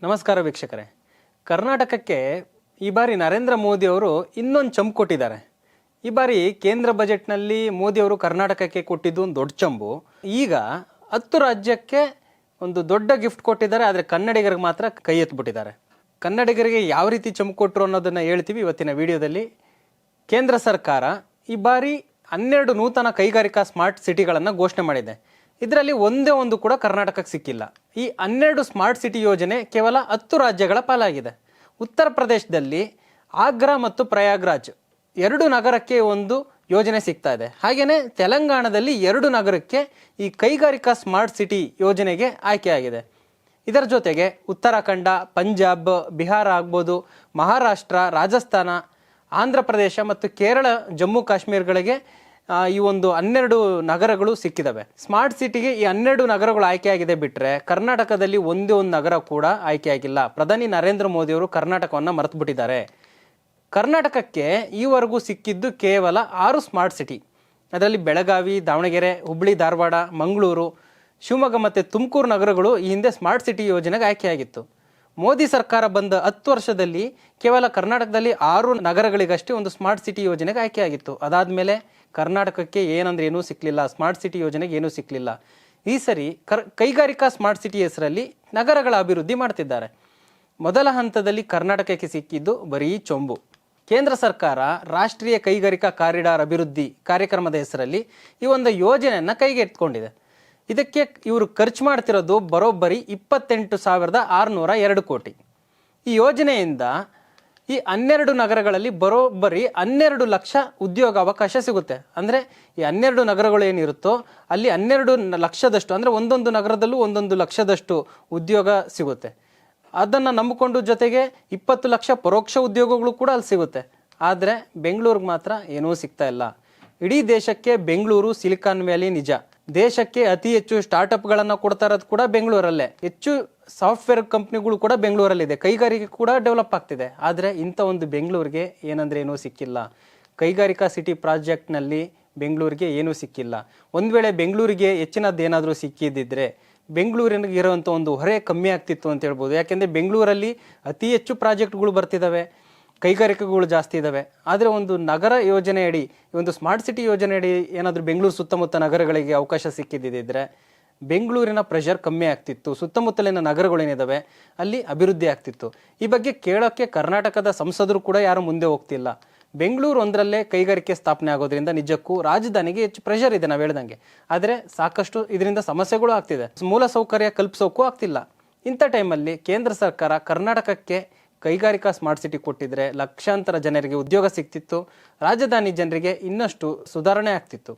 ನಮಸ್ಕಾರ ವೀಕ್ಷಕರೇ. ಕರ್ನಾಟಕಕ್ಕೆ ಈ ಬಾರಿ ನರೇಂದ್ರ ಮೋದಿ ಅವರು ಇನ್ನೊಂದು ಚಂಬು ಕೊಟ್ಟಿದ್ದಾರೆ. ಈ ಬಾರಿ ಕೇಂದ್ರ ಬಜೆಟ್ನಲ್ಲಿ ಮೋದಿ ಅವರು ಕರ್ನಾಟಕಕ್ಕೆ ಕೊಟ್ಟಿದ್ದು ಒಂದು ದೊಡ್ಡ ಚಂಬು. ಈಗ ಹತ್ತು ರಾಜ್ಯಕ್ಕೆ ಒಂದು ದೊಡ್ಡ ಗಿಫ್ಟ್ ಕೊಟ್ಟಿದ್ದಾರೆ, ಆದರೆ ಕನ್ನಡಿಗರಿಗೆ ಮಾತ್ರ ಕೈ ಎತ್ಬಿಟ್ಟಿದ್ದಾರೆ. ಕನ್ನಡಿಗರಿಗೆ ಯಾವ ರೀತಿ ಚಂಪು ಕೊಟ್ಟರು ಅನ್ನೋದನ್ನು ಹೇಳ್ತೀವಿ ಇವತ್ತಿನ ವಿಡಿಯೋದಲ್ಲಿ. ಕೇಂದ್ರ ಸರ್ಕಾರ ಈ ಬಾರಿ ಹನ್ನೆರಡು ನೂತನ ಕೈಗಾರಿಕಾ ಸ್ಮಾರ್ಟ್ ಸಿಟಿಗಳನ್ನು ಘೋಷಣೆ ಮಾಡಿದೆ. ಇದರಲ್ಲಿ ಒಂದೇ ಒಂದು ಕೂಡ ಕರ್ನಾಟಕಕ್ಕೆ ಸಿಕ್ಕಿಲ್ಲ. ಈ ಹನ್ನೆರಡು ಸ್ಮಾರ್ಟ್ ಸಿಟಿ ಯೋಜನೆ ಕೇವಲ ಹತ್ತು ರಾಜ್ಯಗಳ ಪಾಲಾಗಿದೆ. ಉತ್ತರ ಪ್ರದೇಶದಲ್ಲಿ ಆಗ್ರಾ ಮತ್ತು ಪ್ರಯಾಗ್ರಾಜ್ ಎರಡು ನಗರಕ್ಕೆ ಒಂದು ಯೋಜನೆ ಸಿಗ್ತಾ ಇದೆ. ಹಾಗೆಯೇ ತೆಲಂಗಾಣದಲ್ಲಿ ಎರಡು ನಗರಕ್ಕೆ ಈ ಕೈಗಾರಿಕಾ ಸ್ಮಾರ್ಟ್ ಸಿಟಿ ಯೋಜನೆಗೆ ಆಯ್ಕೆಯಾಗಿದೆ. ಇದರ ಜೊತೆಗೆ ಉತ್ತರಾಖಂಡ, ಪಂಜಾಬ್, ಬಿಹಾರ ಆಗ್ಬೋದು, ಮಹಾರಾಷ್ಟ್ರ, ರಾಜಸ್ಥಾನ, ಆಂಧ್ರ ಪ್ರದೇಶ ಮತ್ತು ಕೇರಳ, ಜಮ್ಮು, ಕಾಶ್ಮೀರಗಳಿಗೆ ಈ ಒಂದು ಹನ್ನೆರಡು ನಗರಗಳು ಸಿಕ್ಕಿದಾವೆ. ಸ್ಮಾರ್ಟ್ ಸಿಟಿಗೆ ಈ ಹನ್ನೆರಡು ನಗರಗಳು ಆಯ್ಕೆಯಾಗಿದೆ ಬಿಟ್ಟರೆ ಕರ್ನಾಟಕದಲ್ಲಿ ಒಂದೇ ಒಂದು ನಗರ ಕೂಡ ಆಯ್ಕೆಯಾಗಿಲ್ಲ. ಪ್ರಧಾನಿ ನರೇಂದ್ರ ಮೋದಿ ಅವರು ಕರ್ನಾಟಕವನ್ನು ಮರೆತು ಬಿಟ್ಟಿದ್ದಾರೆ ಕರ್ನಾಟಕಕ್ಕೆ ಈವರೆಗೂ ಸಿಕ್ಕಿದ್ದು ಕೇವಲ ಆರು ಸ್ಮಾರ್ಟ್ ಸಿಟಿ ಅದರಲ್ಲಿ ಬೆಳಗಾವಿ, ದಾವಣಗೆರೆ ಹುಬ್ಬಳ್ಳಿ ಧಾರವಾಡ, ಮಂಗಳೂರು, ಶಿವಮೊಗ್ಗ ಮತ್ತು ತುಮಕೂರು ನಗರಗಳು ಈ ಹಿಂದೆ ಸ್ಮಾರ್ಟ್ ಸಿಟಿ ಯೋಜನೆಗೆ ಆಯ್ಕೆಯಾಗಿತ್ತು. ಮೋದಿ ಸರ್ಕಾರ ಬಂದ ಹತ್ತು ವರ್ಷದಲ್ಲಿ ಕೇವಲ ಕರ್ನಾಟಕದಲ್ಲಿ ಆರು ನಗರಗಳಿಗಷ್ಟೇ ಒಂದು ಸ್ಮಾರ್ಟ್ ಸಿಟಿ ಯೋಜನೆಗೆ ಆಯ್ಕೆಯಾಗಿತ್ತು. ಅದಾದಮೇಲೆ ಕರ್ನಾಟಕಕ್ಕೆ ಏನಂದ್ರೆ ಏನೂ ಸಿಕ್ಕಲಿಲ್ಲ ಸ್ಮಾರ್ಟ್ ಸಿಟಿ ಯೋಜನೆಗೆ ಏನೂ ಸಿಕ್ಕಲಿಲ್ಲ ಈ ಸರಿ ಕರ್, ಕೈಗಾರಿಕಾ ಸ್ಮಾರ್ಟ್ ಸಿಟಿ ಹೆಸರಲ್ಲಿ ನಗರಗಳ ಅಭಿವೃದ್ಧಿ ಮಾಡ್ತಿದ್ದಾರೆ. ಮೊದಲ ಹಂತದಲ್ಲಿ ಕರ್ನಾಟಕಕ್ಕೆ ಸಿಕ್ಕಿದ್ದು ಬರೀ ಚೊಂಬು. ಕೇಂದ್ರ ಸರ್ಕಾರ ರಾಷ್ಟ್ರೀಯ ಕೈಗಾರಿಕಾ ಕಾರಿಡಾರ್ ಅಭಿವೃದ್ಧಿ ಕಾರ್ಯಕ್ರಮದ ಹೆಸರಲ್ಲಿ ಈ ಒಂದು ಯೋಜನೆಯನ್ನು ಕೈಗೆ ಎತ್ಕೊಂಡಿದೆ ಇದಕ್ಕೆ ಇವರು ಖರ್ಚು ಮಾಡ್ತಿರೋದು ಬರೋಬ್ಬರಿ ಇಪ್ಪತ್ತೆಂಟು ಸಾವಿರದ ಆರುನೂರ ಎರಡು ಕೋಟಿ. ಈ ಯೋಜನೆಯಿಂದ ಈ ಹನ್ನೆರಡು ನಗರಗಳಲ್ಲಿ ಬರೋಬ್ಬರಿ ಹನ್ನೆರಡು ಲಕ್ಷ ಉದ್ಯೋಗ ಅವಕಾಶ ಸಿಗುತ್ತೆ. ಅಂದರೆ ಈ ಹನ್ನೆರಡು ನಗರಗಳು ಏನಿರುತ್ತೋ ಅಲ್ಲಿ ಹನ್ನೆರಡು ಲಕ್ಷದಷ್ಟು, ಅಂದರೆ ಒಂದೊಂದು ನಗರದಲ್ಲೂ ಒಂದೊಂದು ಲಕ್ಷದಷ್ಟು ಉದ್ಯೋಗ ಸಿಗುತ್ತೆ. ಅದನ್ನು ನಂಬಿಕೊಂಡು ಜೊತೆಗೆ ಇಪ್ಪತ್ತು ಲಕ್ಷ ಪರೋಕ್ಷ ಉದ್ಯೋಗಗಳು ಕೂಡ ಅಲ್ಲಿ ಸಿಗುತ್ತೆ. ಆದರೆ ಬೆಂಗಳೂರಿಗೆ ಮಾತ್ರ ಏನೂ ಸಿಗ್ತಾ ಇಲ್ಲ. ಇಡೀ ದೇಶಕ್ಕೆ ಬೆಂಗಳೂರು, ಸಿಲಿಕಾನ್ ವ್ಯಾಲಿ ನಿಜ. ದೇಶಕ್ಕೆ ಅತಿ ಹೆಚ್ಚು ಸ್ಟಾರ್ಟ್ಅಪ್ಗಳನ್ನು ಕೊಡ್ತಾ ಇರೋದು ಕೂಡ ಬೆಂಗಳೂರಲ್ಲೇ. ಹೆಚ್ಚು ಸಾಫ್ಟ್ವೇರ್ ಕಂಪ್ನಿಗಳು ಕೂಡ ಬೆಂಗಳೂರಲ್ಲಿದೆ. ಕೈಗಾರಿಕೆ ಕೂಡ ಡೆವಲಪ್ ಆಗ್ತಿದೆ. ಆದರೆ ಇಂಥ ಒಂದು ಬೆಂಗಳೂರಿಗೆ ಏನಂದರೆ ಏನೂ ಸಿಕ್ಕಿಲ್ಲ. ಕೈಗಾರಿಕಾ ಸಿಟಿ ಪ್ರಾಜೆಕ್ಟ್ನಲ್ಲಿ ಬೆಂಗಳೂರಿಗೆ ಏನೂ ಸಿಕ್ಕಿಲ್ಲ. ಒಂದು ವೇಳೆ ಬೆಂಗಳೂರಿಗೆ ಹೆಚ್ಚಿನದ್ದು ಏನಾದರೂ ಸಿಕ್ಕಿದ್ದಿದ್ರೆ ಬೆಂಗಳೂರಿನಿಗೆ ಇರುವಂಥ ಒಂದು ಹೊರೆ ಕಮ್ಮಿ ಆಗ್ತಿತ್ತು ಅಂತ ಹೇಳ್ಬೋದು. ಯಾಕೆಂದರೆ ಬೆಂಗಳೂರಲ್ಲಿ ಅತಿ ಹೆಚ್ಚು ಪ್ರಾಜೆಕ್ಟ್ಗಳು ಬರ್ತಿದ್ದಾವೆ ಕೈಗಾರಿಕೆಗಳು ಜಾಸ್ತಿ ಇದ್ದಾವೆ ಆದರೆ ಒಂದು ನಗರ ಯೋಜನೆಯಡಿ ಈ ಒಂದು ಸ್ಮಾರ್ಟ್ ಸಿಟಿ ಯೋಜನೆಯಡಿ ಏನಾದರೂ ಬೆಂಗಳೂರು ಸುತ್ತಮುತ್ತ ನಗರಗಳಿಗೆ ಅವಕಾಶ ಸಿಕ್ಕಿದ್ದಿದ್ರೆ ಬೆಂಗಳೂರಿನ ಪ್ರೆಷರ್ ಕಮ್ಮಿ ಆಗ್ತಿತ್ತು. ಸುತ್ತಮುತ್ತಲಿನ ನಗರಗಳೇನಿದ್ದಾವೆ ಅಲ್ಲಿ ಅಭಿವೃದ್ಧಿ ಆಗ್ತಿತ್ತು. ಈ ಬಗ್ಗೆ ಕೇಳೋಕ್ಕೆ ಕರ್ನಾಟಕದ ಸಂಸದರು ಕೂಡ ಯಾರು ಮುಂದೆ ಹೋಗ್ತಿಲ್ಲ. ಬೆಂಗಳೂರು ಒಂದರಲ್ಲೇ ಕೈಗಾರಿಕೆ ಸ್ಥಾಪನೆ ಆಗೋದ್ರಿಂದ ನಿಜಕ್ಕೂ ರಾಜಧಾನಿಗೆ ಹೆಚ್ಚು ಪ್ರೆಷರ್ ಇದೆ ನಾವು ಹೇಳ್ದಂಗೆ. ಆದರೆ ಸಾಕಷ್ಟು ಇದರಿಂದ ಸಮಸ್ಯೆಗಳು ಆಗ್ತಿದೆ. ಮೂಲ ಸೌಕರ್ಯ ಕಲ್ಪಿಸೋಕ್ಕೂ ಆಗ್ತಿಲ್ಲ. ಇಂಥ ಟೈಮಲ್ಲಿ ಕೇಂದ್ರ ಸರ್ಕಾರ ಕರ್ನಾಟಕಕ್ಕೆ ಕೈಗಾರಿಕಾ ಸ್ಮಾರ್ಟ್ ಸಿಟಿ ಕೊಟ್ಟಿದ್ರೆ ಲಕ್ಷಾಂತರ ಜನರಿಗೆ ಉದ್ಯೋಗ ಸಿಗ್ತಿತ್ತು. ರಾಜಧಾನಿ ಜನರಿಗೆ ಇನ್ನಷ್ಟು ಸುಧಾರಣೆ ಆಗ್ತಿತ್ತು.